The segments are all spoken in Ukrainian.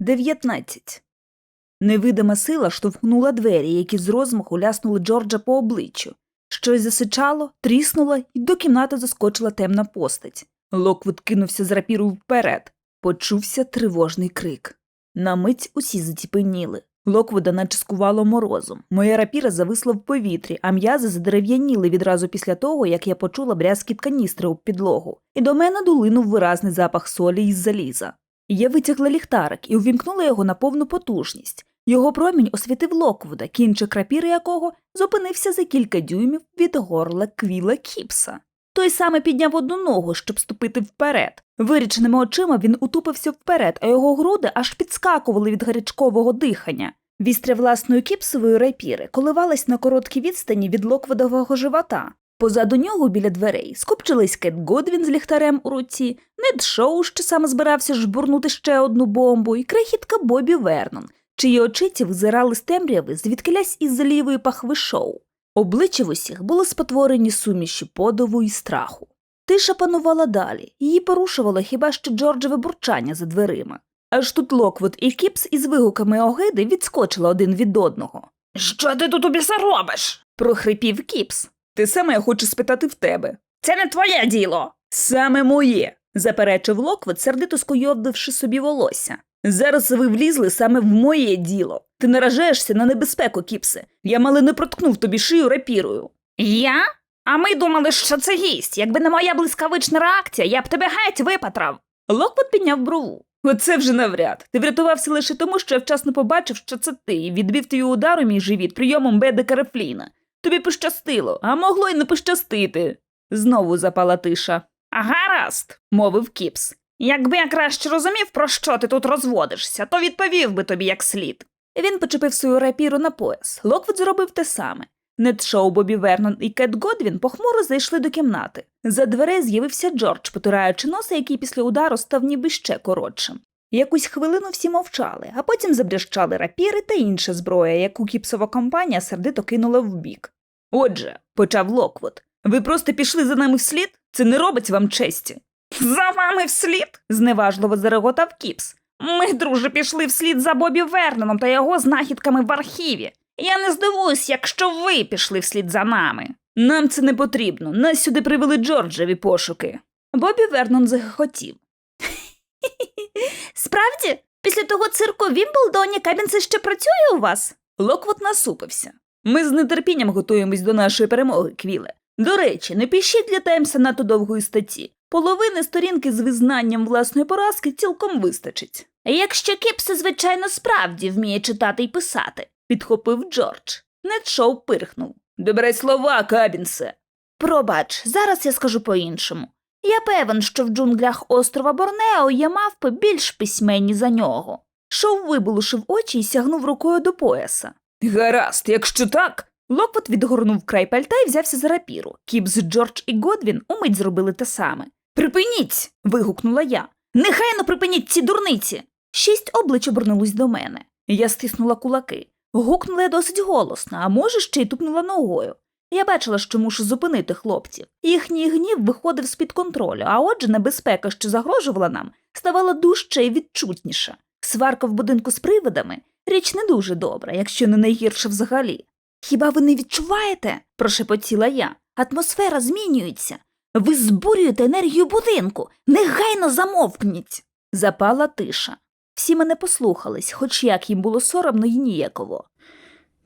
19. Невидима сила штовхнула двері, які з розмаху ляснули Джорджа по обличчю. Щось засичало, тріснуло, і до кімнати заскочила темна постать. Локвуд кинувся з рапірою вперед. Почувся тривожний крик. На мить усі заціпеніли. Локвуда наче скувало морозом. Моя рапіра зависла в повітрі, а м'язи задерев'яніли відразу після того, як я почула брязкіт каністри об підлогу, і до мене долинув виразний запах солі із заліза. Я витягла ліхтарик і увімкнула його на повну потужність. Його промінь освітив Локвуда, кінчик рапіри якого зупинився за кілька дюймів від горла Квіла Кіпса. Той саме підняв одну ногу, щоб ступити вперед. Виріченими очима він утупився вперед, а його груди аж підскакували від гарячкового дихання. Вістря власної кіпсової рапіри коливалась на короткій відстані від локводового живота. Позаду нього біля дверей скупчились Кет Годвін з ліхтарем у руці, Нед Шоу, що саме збирався жбурнути ще одну бомбу, і крихітка Бобі Вернон, чиї очиці визирали з темряви звідкилясь із лівої пахви шоу. Обличчя в усіх були спотворені суміші подову і страху. Тиша панувала далі, її порушувало хіба що Джорджеве бурчання за дверима. Аж тут Локвуд і Кіпс із вигуками огиди відскочили один від одного. Що ти тут у біса робиш? Прохрипів Кіпс. Те саме я хочу спитати в тебе. Це не твоє діло. Саме моє, заперечив Локвуд, сердито скуйовдивши собі волосся. Зараз ви влізли саме в моє діло. Ти наражаєшся на небезпеку, Кіпсе. Я мали не проткнув тобі шию рапірою. Я? А ми думали, що це гість. Якби не моя блискавична реакція, я б тебе геть випатрав. Локвуд підняв брову. Оце вже навряд. Ти врятувався лише тому, що я вчасно побачив, що це ти, і відвів твій удар у мій живіт прийомом Беда Карафліна. Тобі пощастило, а могло й не пощастити. Знову запала тиша. А гаразд, мовив Кіпс. якби я краще розумів, про що ти тут розводишся, то відповів би тобі як слід. Він почепив свою рапіру на пояс. Локвуд зробив те саме. Нед Шоу, Бобі Вернон і Кет Годвін похмуро зайшли до кімнати. За дверей з'явився Джордж, потираючи носа, який після удару став ніби ще коротшим. Якусь хвилину всі мовчали, а потім забрящали рапіри та інша зброя, яку кіпсова компанія сердито кинула вбік. Отже, почав Локвуд, ви просто пішли за нами вслід? Це не робить вам честі. За вами вслід? зневажливо зареготав Кіпс. Ми, друже, пішли вслід за Бобі Верноном та його знахідками в архіві. Я не здивуюсь, якщо ви пішли вслід за нами. Нам це не потрібно. Нас сюди привели Джорджеві пошуки. Бобі Вернон захохотів. Справді, після того цирку в Вімблдоні Кабінце ще працює у вас? Локвот насупився. Ми з нетерпінням готуємось до нашої перемоги, Квіле. До речі, не пишіть для Таймса надто довгої статті. Половини сторінки з визнанням власної поразки цілком вистачить. Якщо Кіпси, звичайно, справді вміє читати і писати. Підхопив Джордж. Недшоу пирхнув. Добре слова, Кабінсе. Пробач, зараз я скажу по-іншому. Я певен, що в джунглях острова Борнео є мавпи більш письменні за нього. Шоу вибулушив очі і сягнув рукою до пояса. Гаразд, якщо так. Локвот відгорнув край пальта і взявся за рапіру. Кіпс, Джордж і Годвін умить зробили те саме. Припиніть. вигукнула я. Нехайно припиніть ці дурниці. Шість облич обернулись до мене. Я стиснула кулаки. Гукнула я досить голосно, а може, ще й тупнула ногою. Я бачила, що мушу зупинити хлопців. Їхній гнів виходив з-під контролю, а отже, небезпека, що загрожувала нам, ставала дужче і відчутніша. Сварка в будинку з привидами річ не дуже добра, якщо не найгірша взагалі. Хіба ви не відчуваєте? прошепотіла я. Атмосфера змінюється. Ви збурюєте енергію будинку. Негайно замовкніть. Запала тиша. Всі мене послухались, хоч як їм було соромно й ніяково.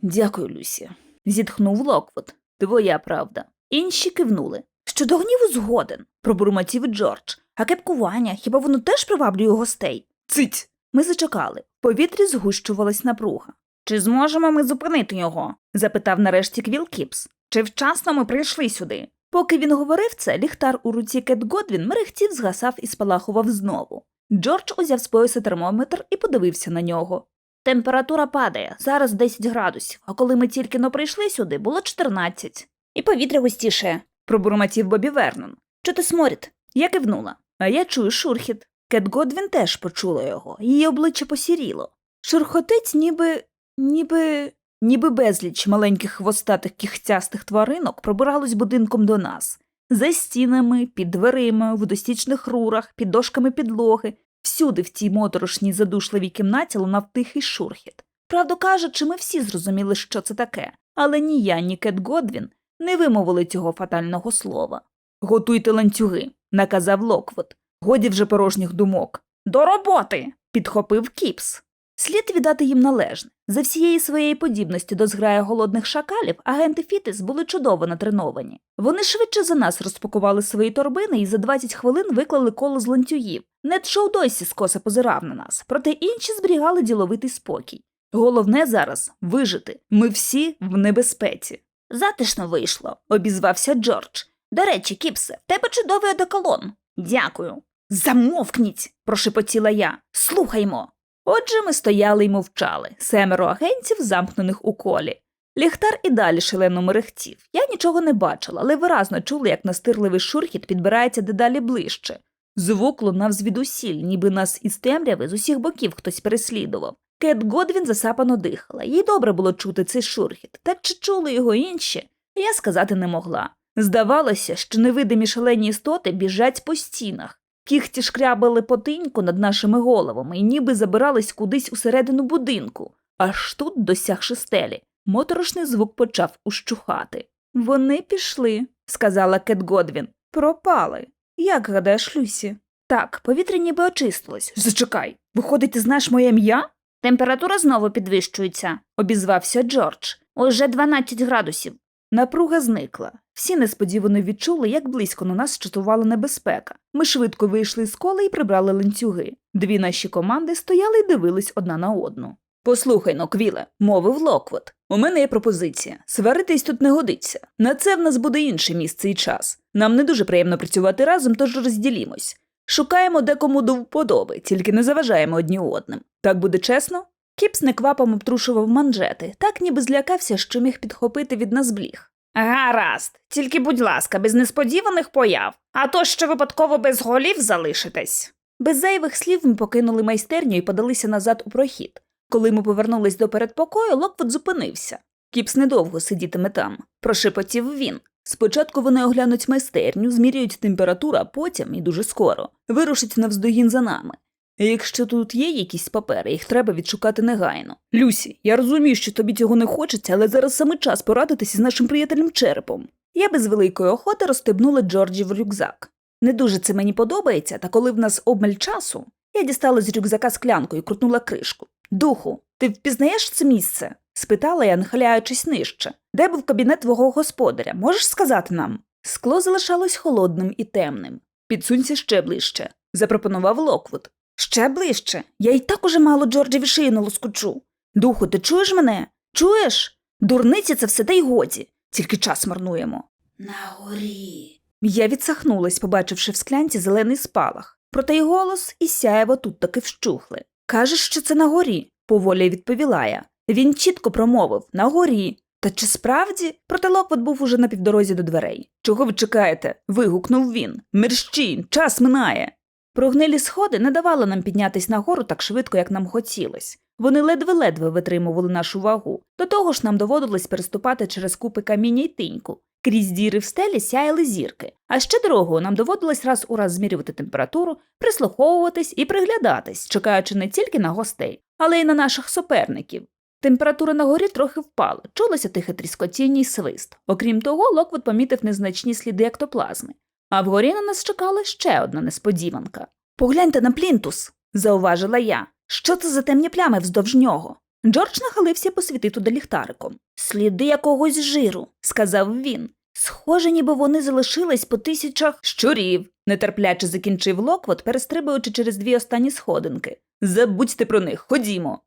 Дякую, Люсі, зітхнув Локвуд. Твоя правда. Інші кивнули. Щодо гніву згоден, пробурмотів Джордж. А кепкування, хіба воно теж приваблює гостей? Цить. Ми зачекали. В повітрі згущувалась напруга. Чи зможемо ми зупинити його? запитав нарешті Квіл Кіпс. Чи вчасно ми прийшли сюди? Поки він говорив це, ліхтар у руці Кет Годвін мерехтів, згасав і спалахував знову. Джордж узяв з пояса термометр і подивився на нього. Температура падає, зараз 10 градусів, а коли ми тільки но прийшли сюди, було 14. І повітря густіше, пробурмотів Бобі Вернон. Чути сморід? Я кивнула, а я чую шурхіт. Кет Годвін теж почула його, її обличчя посіріло. Шурхотець ніби. ніби. ніби безліч маленьких хвостатих кіхтястих тваринок пробиралось будинком до нас. За стінами, під дверима, в водостічних рурах, під дошками підлоги, Всюди в цій моторошній задушливій кімнаті лунав тихий шурхіт. Правду кажучи, ми всі зрозуміли, що це таке, але ні я, ні Кет Годвін не вимовили цього фатального слова. Готуйте ланцюги, наказав Локвуд. Годі вже порожніх думок. До роботи. підхопив Кіпс. Слід віддати їм належне. За всієї своєї подібності до зграя голодних шакалів агенти Фітис були чудово натреновані. Вони швидше за нас розпакували свої торбини і за 20 хвилин виклали коло з ланцюгів. Нед Шоу досі скоса позирав на нас, проте інші зберігали діловитий спокій. Головне зараз вижити. Ми всі в небезпеці. Затишно вийшло. Обізвався Джордж. До речі, Кіпсе, в тебе чудовий одеколон. Дякую. Замовкніть, прошепотіла я. Слухаймо. Отже, ми стояли й мовчали, семеро агентів, замкнених у колі. Ліхтар і далі шалено мерехтів. Я нічого не бачила, але виразно чула, як настирливий шурхіт підбирається дедалі ближче. Звук лунав звідусіль, ніби нас із темряви з усіх боків хтось переслідував. Кет Годвін засапано дихала, їй добре було чути цей шурхіт, та чи чули його інші, я сказати не могла. Здавалося, що невидимі шалені істоти біжать по стінах. Кіхті шкрябали потиньку над нашими головами і ніби забирались кудись усередину будинку, аж тут, досягши стелі, моторошний звук почав ущухати. Вони пішли, сказала Кет Годвін. Пропали. Як гадаєш, Люсі? Так, повітря ніби очистилось. Зачекай, виходить, ти знаєш моє ім'я? Температура знову підвищується. обізвався Джордж. Уже 12 градусів. Напруга зникла. Всі несподівано відчули, як близько на нас чатувала небезпека. Ми швидко вийшли з кола і прибрали ланцюги. Дві наші команди стояли й дивились одна на одну. Послухай но, Квіле, мовив Локвот. У мене є пропозиція. Сваритись тут не годиться. На це в нас буде інше місце і час. Нам не дуже приємно працювати разом, тож розділімось. Шукаємо декому до вподоби, тільки не заважаємо одні одним. Так буде чесно? Кіпс неквапом обтрушував манжети, так ніби злякався, що міг підхопити від нас бліг. Гаразд, тільки, будь ласка, без несподіваних появ, а то ще випадково без голів залишитесь. Без зайвих слів ми покинули майстерню і подалися назад у прохід. Коли ми повернулись до передпокою, Локвуд зупинився. Кіпс недовго сидітиме там, прошепотів він. Спочатку вони оглянуть майстерню, зміряють температуру, а потім, і дуже скоро, вирушать навздогін за нами. Якщо тут є якісь папери, їх треба відшукати негайно. Люсі, я розумію, що тобі цього не хочеться, але зараз саме час порадитися з нашим приятелем черепом. Я без великої охоти розстебнула Джорджі в рюкзак. Не дуже це мені подобається, та коли в нас обмаль часу, я дістала з рюкзака склянку і крутнула кришку. Духу, ти впізнаєш це місце? спитала я, нахиляючись нижче. Де був кабінет твого господаря? Можеш сказати нам? Скло залишалось холодним і темним. Підсунься ще ближче, запропонував Локвуд. Ще ближче. Я й так уже мало Джорджеві шию лоскочу. Духу, ти чуєш мене? Чуєш? Дурниці це все та й годі, тільки час марнуємо. На горі. Я відсахнулась, побачивши в склянці зелений спалах. Проте й голос і сяєво тут таки вщухли. Кажеш, що це на горі, поволі відповіла я. Він чітко промовив на горі. Та чи справді? Проте Локвот був уже на півдорозі до дверей. Чого ви чекаєте? вигукнув він. Мерщій, час минає. Прогнилі сходи не давали нам піднятись нагору так швидко, як нам хотілось. Вони ледве-ледве витримували нашу вагу. До того ж нам доводилось переступати через купи каміння й тиньку. Крізь діри в стелі сяяли зірки, а ще дорогою нам доводилось раз у раз змірювати температуру, прислуховуватись і приглядатись, чекаючи не тільки на гостей, але й на наших суперників. Температура на горі трохи впала, чулося тихе тріскотіння й свист. Окрім того, Локвуд помітив незначні сліди ектоплазми. А вгорі на нас чекала ще одна несподіванка. Погляньте на плінтус, зауважила я. Що це за темні плями вздовж нього? Джордж нахилився посвіти туди ліхтариком. Сліди якогось жиру, сказав він. Схоже, ніби вони залишились по тисячах щурів, нетерпляче закінчив Локвот, перестрибуючи через дві останні сходинки. Забудьте про них, ходімо.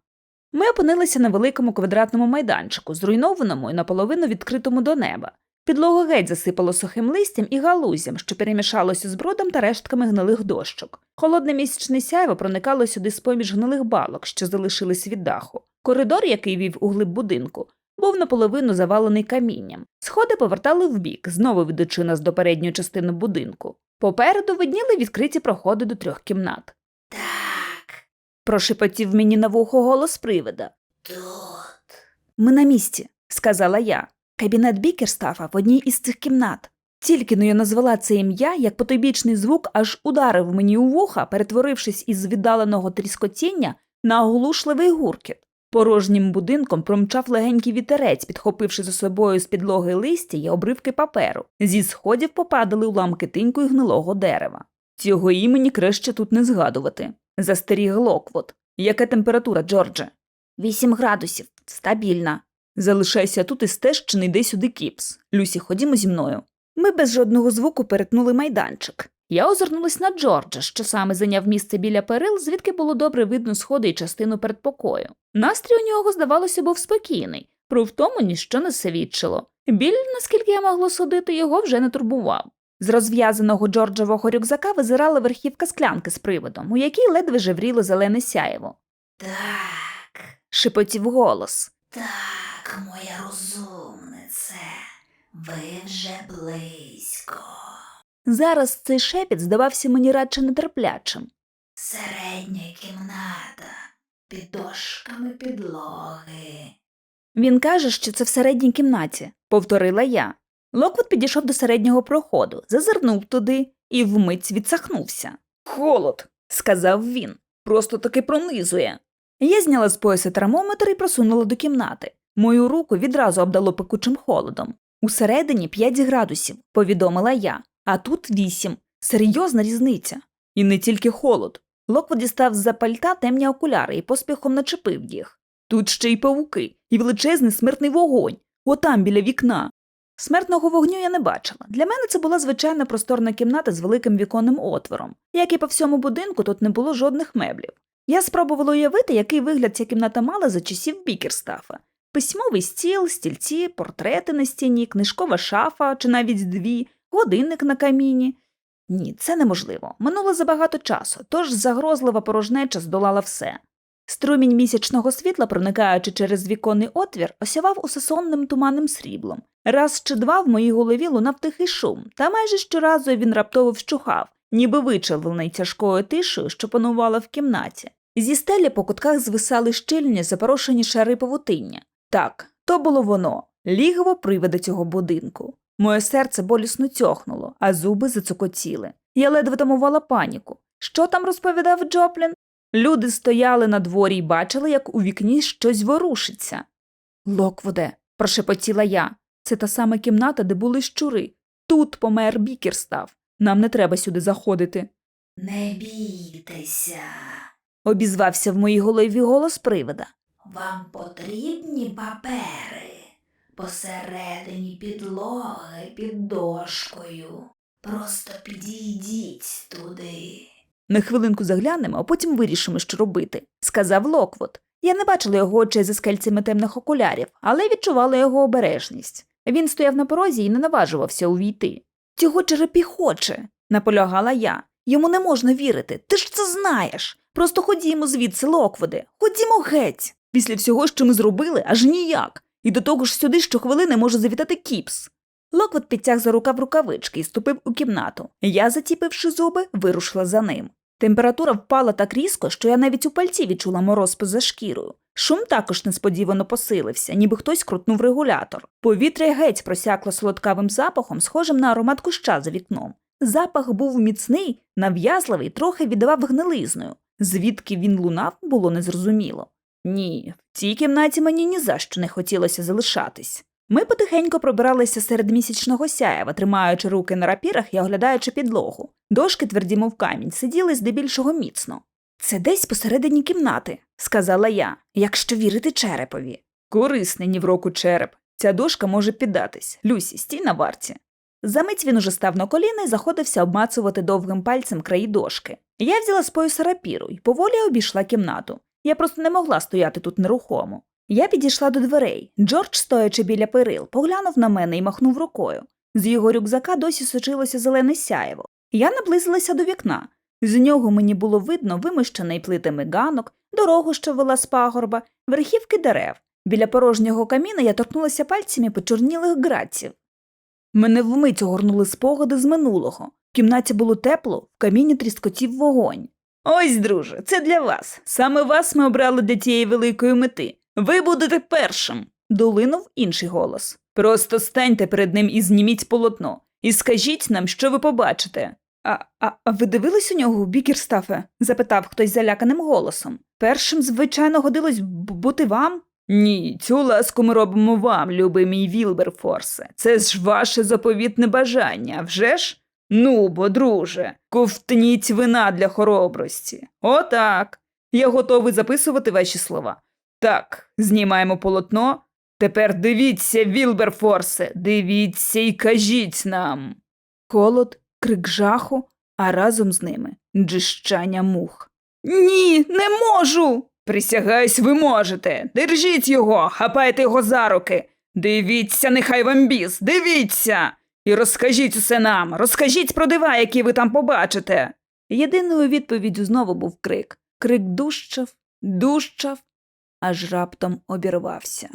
Ми опинилися на великому квадратному майданчику, зруйнованому і наполовину відкритому до неба. Підлогу геть засипало сухим листям і галузям, що перемішалося з брудом та рештками гнилих дощок. Холодне місячне сяйво проникало сюди з поміж гнилих балок, що залишились від даху. Коридор, який вів у глиб будинку, був наполовину завалений камінням. Сходи повертали вбік, знову ведучи нас до передньої частини будинку. Попереду видніли відкриті проходи до трьох кімнат. Так, Прошепотів мені на вухо голос привида. тут. Ми на місці, сказала я. Кабінет Бікерстафа в одній із цих кімнат. Тільки но я назвала це ім'я, як потойбічний звук аж ударив мені у вуха, перетворившись із віддаленого тріскотіння на оглушливий гуркіт. Порожнім будинком промчав легенький вітерець, підхопивши за собою з підлоги листя й обривки паперу. Зі сходів попадали уламки тиньку й гнилого дерева. Цього імені краще тут не згадувати. Застеріг Локвуд. Яка температура, Джордже? Вісім градусів. Стабільна. Залишайся тут і стеж, чи не йде сюди кіпс. Люсі, ходімо зі мною. Ми без жодного звуку перетнули майданчик. Я озирнулась на Джорджа, що саме зайняв місце біля перил, звідки було добре видно сходи і частину передпокою. Настрій у нього, здавалося, був спокійний, про втому ніщо не свідчило. Біль, наскільки я могла судити, його вже не турбував. З розв'язаного Джорджового рюкзака визирала верхівка склянки з приводом, у якій ледве жевріло зелене сяєво. Так, Шепотів голос. так, моя розумнице. Ви вже близько. Зараз цей шепіт здавався мені радше нетерплячим. Середня кімната. Під дошками підлоги. Він каже, що це в середній кімнаті, повторила я. Локвуд підійшов до середнього проходу, зазирнув туди і вмить відсахнувся. Холод, сказав він, просто таки пронизує. Я зняла з пояса термометр і просунула до кімнати. Мою руку відразу обдало пекучим холодом. Усередині 5 градусів, повідомила я, а тут 8. Серйозна різниця. І не тільки холод. Локвуд дістав з-за пальта темні окуляри і поспіхом начепив їх. Тут ще й павуки, і величезний смертний вогонь, отам біля вікна. Смертного вогню я не бачила. Для мене це була звичайна просторна кімната з великим віконним отвором. Як і по всьому будинку, тут не було жодних меблів. Я спробувала уявити, який вигляд ця кімната мала за часів Бікерстафа. Письмовий стіл, стільці, портрети на стіні, книжкова шафа чи навіть дві, годинник на каміні. Ні, це неможливо. Минуло забагато часу, тож загрозлива порожнеча здолала все. Струмінь місячного світла, проникаючи через віконний отвір, осявав усе сонним туманним сріблом. Раз чи два в моїй голові лунав тихий шум, та майже щоразу він раптово вщухав, ніби вичавлений тяжкою тишею, що панувала в кімнаті. Зі стелі по кутках звисали щільні запорошені шари павутиння. Так, то було воно, лігво привида цього будинку. Моє серце болісно тьохнуло, а зуби зацокотіли. Я ледве тамувала паніку. Що там розповідав Джоплін? Люди стояли на дворі і бачили, як у вікні щось ворушиться. Локвуде, прошепотіла я. Це та сама кімната, де були щури. Тут помер Бікерстав. Нам не треба сюди заходити. Не бійтеся. Обізвався в моїй голові голос привида. Вам потрібні папери посередині підлоги під дошкою. Просто підійдіть туди. На хвилинку заглянемо, а потім вирішимо, що робити, сказав Локвуд. Я не бачила його очей за скельцями темних окулярів, але відчувала його обережність. Він стояв на порозі і не наважувався увійти. Цього черепі хоче, наполягала я. Йому не можна вірити. Ти ж це знаєш. Просто ходімо звідси, Локвуде, ходімо геть. Після всього, що ми зробили, аж ніяк. І до того ж сюди щохвилини може завітати кіпс. Локвуд підтяг за рукав рукавички і ступив у кімнату. Я, затіпивши зуби, вирушила за ним. Температура впала так різко, що я навіть у пальці відчула мороз поза шкірою. Шум також несподівано посилився, ніби хтось крутнув регулятор. Повітря геть просякло солодкавим запахом, схожим на аромат куща за вікном. Запах був міцний, нав'язливий, трохи віддавав гнилизною. Звідки він лунав, було незрозуміло. Ні, в цій кімнаті мені ні за що не хотілося залишатись. Ми потихеньку пробиралися серед місячного сяєва, тримаючи руки на рапірах і оглядаючи підлогу. Дошки, тверді, мов камінь, сиділи здебільшого міцно. Це десь посередині кімнати, сказала я, якщо вірити черепові. Корисний ні в року череп. Ця дошка може піддатись. Люсі, стій на варті. Замить він уже став на коліна і заходився обмацувати довгим пальцем краї дошки. Я взяла з пояса рапіру і поволі обійшла кімнату. Я просто не могла стояти тут нерухомо. Я підійшла до дверей. Джордж, стоячи біля перил, поглянув на мене і махнув рукою. З його рюкзака досі сочилося зелене сяєво. Я наблизилася до вікна. З нього мені було видно вимощений плитами ганок, дорогу, що вела з пагорба, верхівки дерев. Біля порожнього каміна я торкнулася пальцями почорнілих граців. Мене вмить огорнули спогади з минулого. В кімнаті було тепло, в каміні тріскотів вогонь. Ось, друже, це для вас. Саме вас ми обрали для тієї великої мети. Ви будете першим. долинув інший голос. Просто станьте перед ним і зніміть полотно. і скажіть нам, що ви побачите. А, а, а ви дивились у нього, Бікерстафе? запитав хтось заляканим голосом. Першим, звичайно, годилось бути вам? Ні, цю ласку ми робимо вам, любий мій Вілберфорсе. Це ж ваше заповітне бажання, вже ж? Ну, бо, друже, ковтніть вина для хоробрості. Отак. Я готовий записувати ваші слова. Так, знімаємо полотно. Тепер дивіться, Вілберфорсе, дивіться і кажіть нам. Холод, крик жаху, а разом з ними джищання мух. Ні, не можу. Присягаюсь, ви можете. Держіть його, хапайте його за руки. Дивіться, нехай вам біс, дивіться. І розкажіть усе нам, розкажіть про дива, які ви там побачите. Єдиною відповіддю знову був крик. Крик дужчав, дужчав, аж раптом обірвався.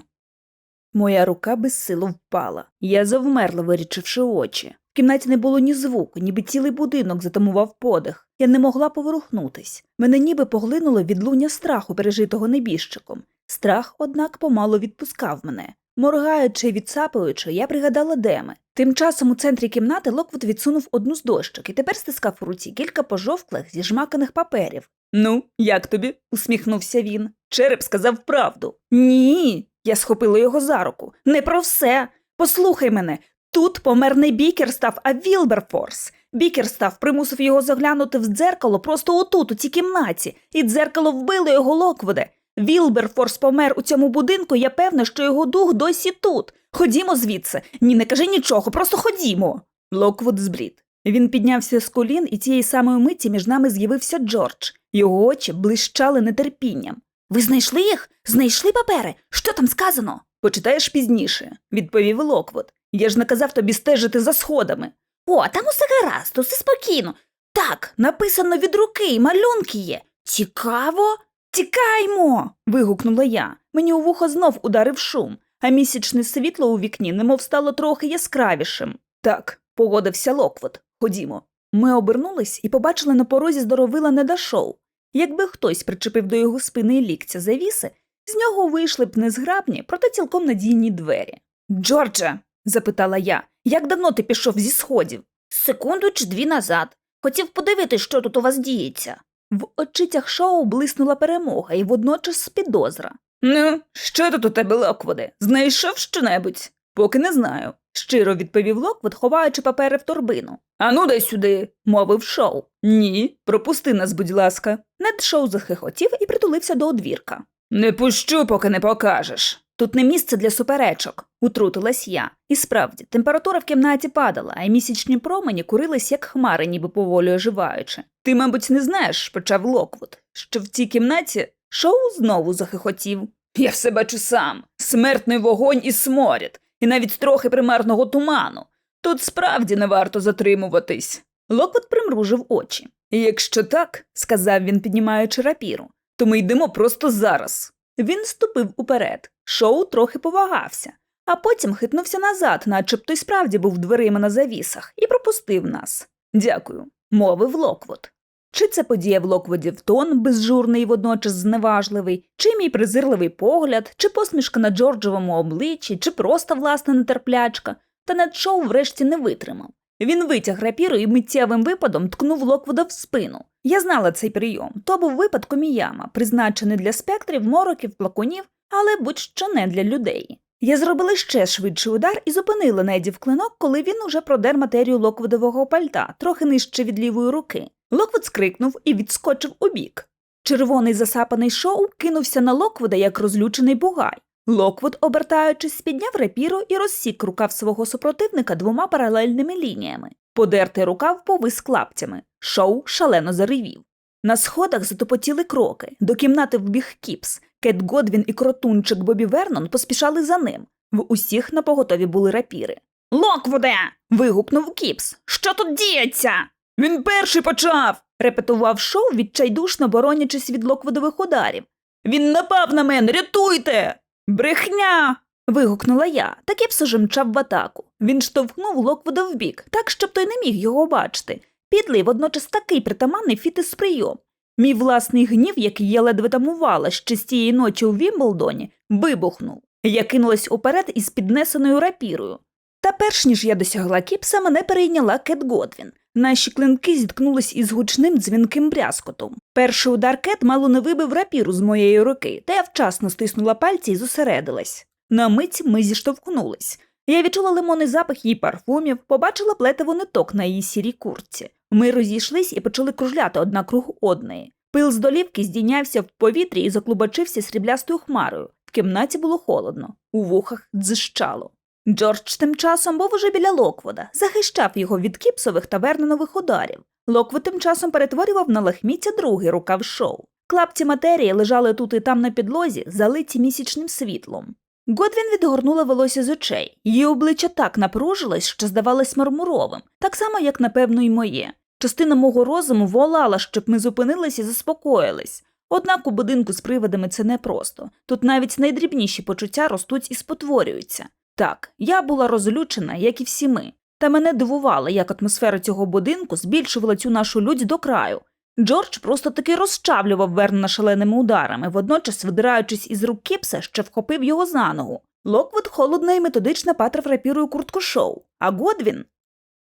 Моя рука безсило впала. Я завмерла, вирічивши очі. В кімнаті не було ні звуку, ніби цілий будинок затамував подих. Я не могла поворухнутись. Мене ніби поглинуло відлуння страху, пережитого небіжчиком. Страх, однак, помало відпускав мене. Моргаючи і відсапуючи, я пригадала, де ми. Тим часом у центрі кімнати Локвуд відсунув одну з дощок і тепер стискав у руці кілька пожовклих зіжмаканих паперів. Ну, як тобі? усміхнувся він. Череп сказав правду. Ні. Я схопила його за руку. Не про все. Послухай мене. Тут помер не Бікерстав, а Вілберфорс. Бікерстав примусив його заглянути в дзеркало просто отут, у цій кімнаті, і дзеркало вбило його Локвуде. Вілберфорс помер у цьому будинку, я певна, що його дух досі тут. Ходімо звідси. Ні, не кажи нічого, просто ходімо. Локвуд збрід. Він піднявся з колін, і тієї самої миті між нами з'явився Джордж. Його очі блищали нетерпінням. Ви знайшли їх? Знайшли папери? Що там сказано? Почитаєш пізніше, відповів Локвуд. Я ж наказав тобі стежити за сходами. О, там усе гаразд, усе спокійно. Так, написано від руки, малюнки є. Цікаво. Тікаймо. вигукнула я. Мені у вухо знов ударив шум, а місячне світло у вікні немов стало трохи яскравішим. Так, погодився Локвуд. Ходімо. Ми обернулись і побачили на порозі здоровила недашоу. Якби хтось причепив до його спини і ліктя завіси, з нього вийшли б незграбні, проте цілком надійні двері. Джордже, запитала я, як давно ти пішов зі сходів? Секунду чи дві назад. Хотів подивитись, що тут у вас діється. В очицях шоу блиснула перемога і водночас підозра. Ну, що тут у тебе, Локвуде? Знайшов щонебудь? Поки не знаю, щиро відповів Локвуд, ховаючи папери в торбину. Ану, дай сюди, мовив шоу. Ні, пропусти нас, будь ласка. Нед шоу захихотів і притулився до одвірка. Не пущу, поки не покажеш. Тут не місце для суперечок, утрутилась я. І справді, температура в кімнаті падала, а місячні промені курились, як хмари, ніби поволі оживаючи. Ти, мабуть, не знаєш, почав Локвуд, що в цій кімнаті шоу знову захихотів. Я все бачу сам смертний вогонь і сморід, і навіть трохи примарного туману. Тут справді не варто затримуватись. Локвуд примружив очі. Якщо так, сказав він, піднімаючи рапіру, то ми йдемо просто зараз. Він ступив уперед. Шоу трохи повагався, а потім хитнувся назад, начебто й справді був дверима на завісах, і пропустив нас. Дякую, мовив Локвуд. Чи це подія в Локвудів тон, безжурний і водночас зневажливий, чи мій презирливий погляд, чи посмішка на Джорджовому обличчі, чи просто власна нетерплячка, та над шоу врешті не витримав. Він витяг рапіру і миттєвим випадом ткнув Локвуда в спину. Я знала цей прийом. То був випад коміяма, призначений для спектрів, мороків, плакунів, але будь-що не для людей. Я зробила ще швидший удар і зупинила Неді в клинок, коли він уже продер матерію Локвудового пальта, трохи нижче від лівої руки. Локвуд скрикнув і відскочив убік. Червоний засапаний шоу кинувся на Локвуда, як розлючений бугай. Локвуд, обертаючись, підняв рапіру і розсік рукав свого супротивника двома паралельними лініями. Подертий рукав повис клаптями. Шоу шалено заривів. На сходах затопотіли кроки. До кімнати вбіг Кіпс. Кет Годвін і кротунчик Бобі Вернон поспішали за ним. В усіх на поготові були рапіри. Локвуде. Вигукнув Кіпс. Що тут діється? Він перший почав. репетував шоу, відчайдушно боронячись від локводових ударів. Він напав на мене, рятуйте. Брехня. вигукнула я, та Кіпс уже мчав в атаку. Він штовхнув Локвуда вбік, так, щоб той не міг його бачити. Підлий водночас такий притаманний фітис прийом. Мій власний гнів, який я ледве тамувала ще з тієї ночі у Вімблдоні, вибухнув. Я кинулась уперед із піднесеною рапірою. Та перш ніж я досягла кіпса, мене перейняла Кет Годвін. Наші клинки зіткнулись із гучним дзвінким брязкотом. Перший удар Кет мало не вибив рапіру з моєї руки, та я вчасно стиснула пальці і зосередилась. На мить ми зіштовхнулись. Я відчула лимонний запах її парфумів, побачила плетиво ниток на її сірій куртці. Ми розійшлись і почали кружляти одна круг одної. Пил з долівки здійнявся в повітрі і заклубочився сріблястою хмарою. В кімнаті було холодно, у вухах дзищало. Джордж тим часом був уже біля Локвода, захищав його від кіпсових та верненових ударів. Локвуд тим часом перетворював на лахміття другий рукав шоу. Клапці матерії лежали тут і там на підлозі, залиті місячним світлом. Годвін відгорнула волосся з очей. Її обличчя так напружилось, що здавалось мармуровим, так само, як, напевно, і моє. Частина мого розуму волала, щоб ми зупинились і заспокоїлись. Однак у будинку з привидами це непросто. Тут навіть найдрібніші почуття ростуть і спотворюються. Так, я була розлючена, як і всі ми. Та мене дивувало, як атмосфера цього будинку збільшувала цю нашу людь до краю. Джордж просто таки розчавлював Вернона шаленими ударами, водночас, видираючись із рук Кіпса, ще вхопив його за ногу. Локвуд холодно і методично патрав рапірою куртку шоу, а Годвін.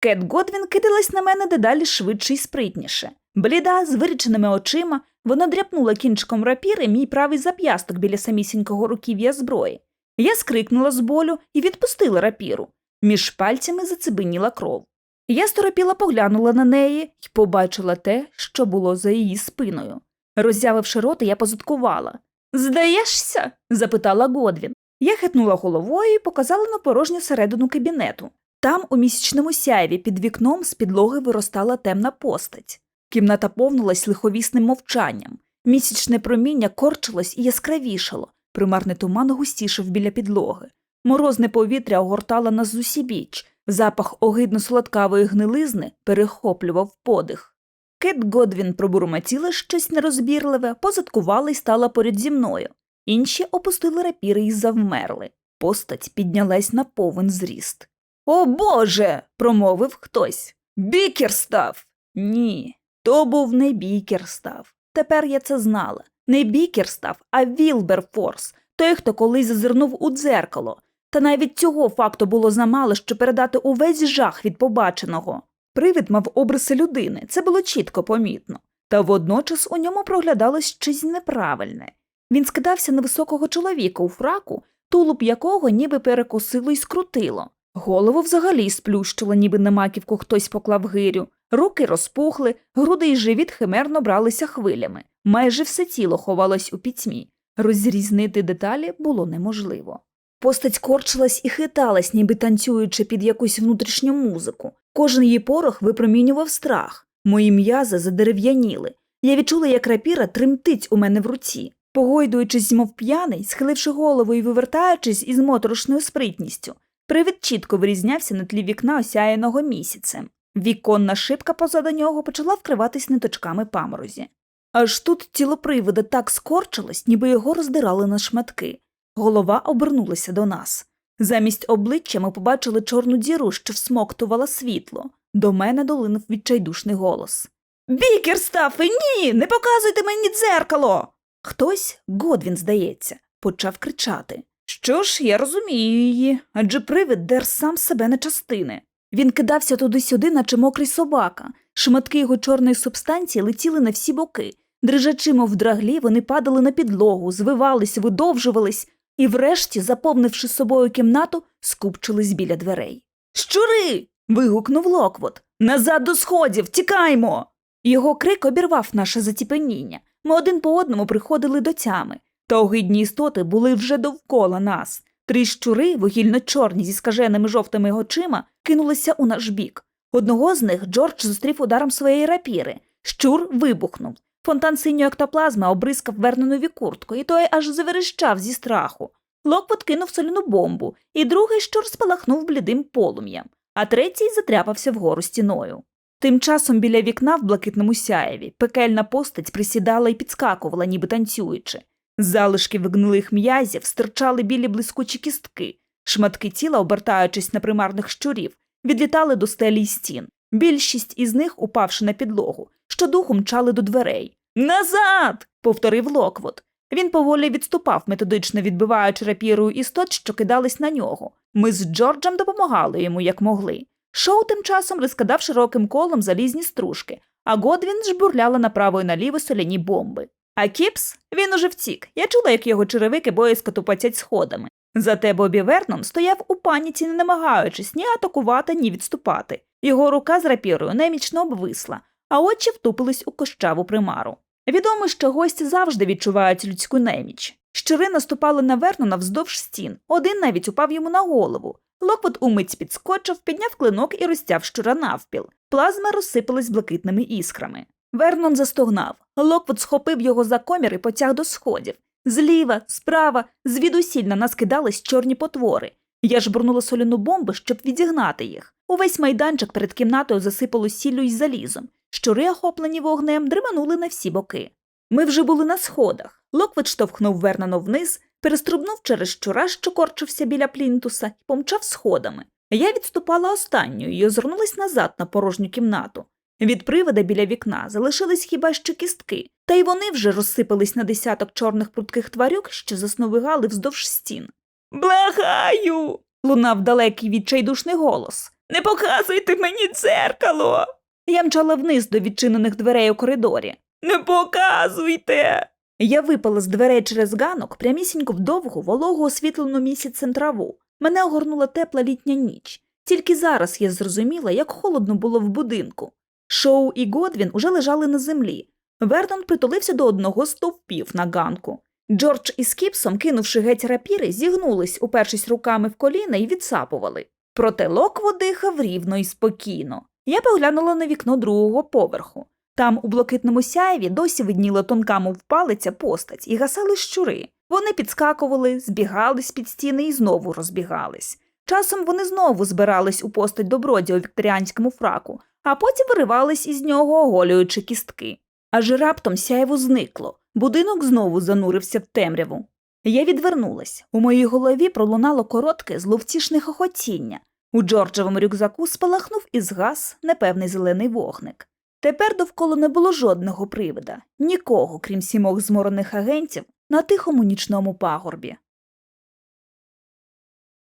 Кет Годвін кидалась на мене дедалі швидше і спритніше. Бліда, з виріченими очима, вона дряпнула кінчиком рапіри мій правий зап'ясток біля самісінького руків'я зброї. Я скрикнула з болю і відпустила рапіру. Між пальцями зацибеніла кров. Я сторопіла поглянула на неї і побачила те, що було за її спиною. Роззявивши рота, я позадкувала. Здаєшся? запитала Годвін. Я хитнула головою і показала на порожню середину кабінету. Там, у місячному сяйві, під вікном з підлоги виростала темна постать. Кімната повнилась лиховісним мовчанням. Місячне проміння корчилось і яскравішало, примарний туман густішав біля підлоги. Морозне повітря огортало нас зусібіч, запах огидно сладкавої гнилизни перехоплював подих. Кет Годвін пробурмотіла щось нерозбірливе, позадкувала й стала поряд зі мною. Інші опустили рапіри і завмерли. Постать піднялась на повен зріст. О Боже. промовив хтось. Бікерстав. Ні, то був не Бікерстав. Тепер я це знала. Не Бікерстав, а Вілберфорс, той, хто колись зазирнув у дзеркало. Та навіть цього факту було замало, щоб передати увесь жах від побаченого. Привид мав обриси людини, це було чітко помітно, та водночас у ньому проглядалось щось неправильне. Він скидався на високого чоловіка у фраку, тулуб якого ніби перекосило і скрутило. Голову взагалі сплющило, ніби на маківку хтось поклав гирю, руки розпухли, груди й живіт химерно бралися хвилями. Майже все тіло ховалось у пітьмі. Розрізнити деталі було неможливо. Постать корчилась і хиталась, ніби танцюючи під якусь внутрішню музику. Кожен її порох випромінював страх. Мої м'язи задерев'яніли. Я відчула, як рапіра тремтить у мене в руці. Погойдуючись, мов п'яний, схиливши голову і вивертаючись із моторошною спритністю, привид чітко вирізнявся на тлі вікна, осяяного місяцем. Віконна шибка позаду нього почала вкриватись ниточками паморозі. Аж тут тіло привида так скорчилось, ніби його роздирали на шматки. Голова обернулася до нас. Замість обличчя ми побачили чорну діру, що всмоктувала світло. До мене долинув відчайдушний голос. Бікерстафе, ні, не показуйте мені дзеркало. Хтось, Годвін, здається, почав кричати. Що ж, я розумію її, адже привид дер сам себе на частини. Він кидався туди-сюди, наче мокрий собака. Шматки його чорної субстанції летіли на всі боки. Дрижачи, мов драглі, вони падали на підлогу, звивались, видовжувались і, врешті, заповнивши собою кімнату, скупчились біля дверей. Щури. вигукнув Локвот. Назад до сходів, тікаймо. Його крик обірвав наше затіпеніння. Ми один по одному приходили до тями. Та огидні істоти були вже довкола нас. Три щури, вугільно чорні зі скаженими жовтими очима, кинулися у наш бік. Одного з них Джордж зустрів ударом своєї рапіри. Щур вибухнув. Фонтан синьої ектоплазми обрискав Вернонові куртку, і той аж заверещав зі страху. Локвот кинув соляну бомбу, і другий щур спалахнув блідим полум'ям, а третій затряпався вгору стіною. Тим часом біля вікна в блакитному сяєві пекельна постать присідала і підскакувала, ніби танцюючи. З залишків гнилих м'язів стирчали білі блискучі кістки, шматки тіла, обертаючись на примарних щурів, відлітали до стелі й стін. Більшість із них, упавши на підлогу, щодуху мчали до дверей. Назад. повторив Локвот. Він поволі відступав, методично відбиваючи рапірою істот, що кидались на нього. Ми з Джорджем допомагали йому як могли. Шоу тим часом розкидав широким колом залізні стружки, а Годвін жбурляла направо і наліво соляні бомби. А Кіпс він уже втік. Я чула, як його черевики боязко тупотять сходами. Зате Бобі Вернон стояв у паніці, не намагаючись ні атакувати, ні відступати. Його рука з рапірою немічно обвисла, а очі втупились у кощаву примару. Відомо, що гості завжди відчувають людську неміч. Щури наступали на Вернона вздовж стін, один навіть упав йому на голову. Локвот умить підскочив, підняв клинок і розтяв щура навпіл. Плазма розсипалась блакитними іскрами. Вернон застогнав. Локвот схопив його за комір і потяг до сходів. Зліва, справа, звідусіль на нас кидались чорні потвори. Я ж бурнула соляну бомбу, щоб відігнати їх. Увесь майданчик перед кімнатою засипало сіллю й залізом. Щури, охоплені вогнем, дриманули на всі боки. Ми вже були на сходах. Локвот штовхнув Вернона вниз, переструбнув через щура, що корчився біля плінтуса, і помчав сходами. Я відступала останньою і озирнулась назад на порожню кімнату. Від привода біля вікна залишились хіба що кістки, та й вони вже розсипались на десяток чорних прутких тварюк, що засновигали вздовж стін. Благаю. лунав далекий відчайдушний голос. Не показуйте мені дзеркало. Я мчала вниз до відчинених дверей у коридорі. Не показуйте. Я випала з дверей через ганок прямісінько в довгу, вологу освітлену місяцем траву. Мене огорнула тепла літня ніч. Тільки зараз я зрозуміла, як холодно було в будинку. Шоу і Годвін уже лежали на землі. Вернон притулився до одного з стовпів на ганку. Джордж із Кіпсом, кинувши геть рапіри, зігнулись, упершись руками в коліна і відсапували. Проте Локво дихав рівно і спокійно. Я поглянула на вікно другого поверху. Там, у блакитному сяєві, досі видніла тонка, мов палиця, постать, і гасали щури. Вони підскакували, збігались під стіни і знову розбігались. Часом вони знову збирались у постать добродія у вікторіанському фраку, а потім виривались із нього, оголюючи кістки. Аж раптом сяєво зникло. Будинок знову занурився в темряву. Я відвернулась. У моїй голові пролунало коротке, зловтішне хохотіння. У Джорджевому рюкзаку спалахнув і згас непевний зелений вогник. Тепер довкола не було жодного привида, нікого, крім сімох зморених агентів, на тихому нічному пагорбі.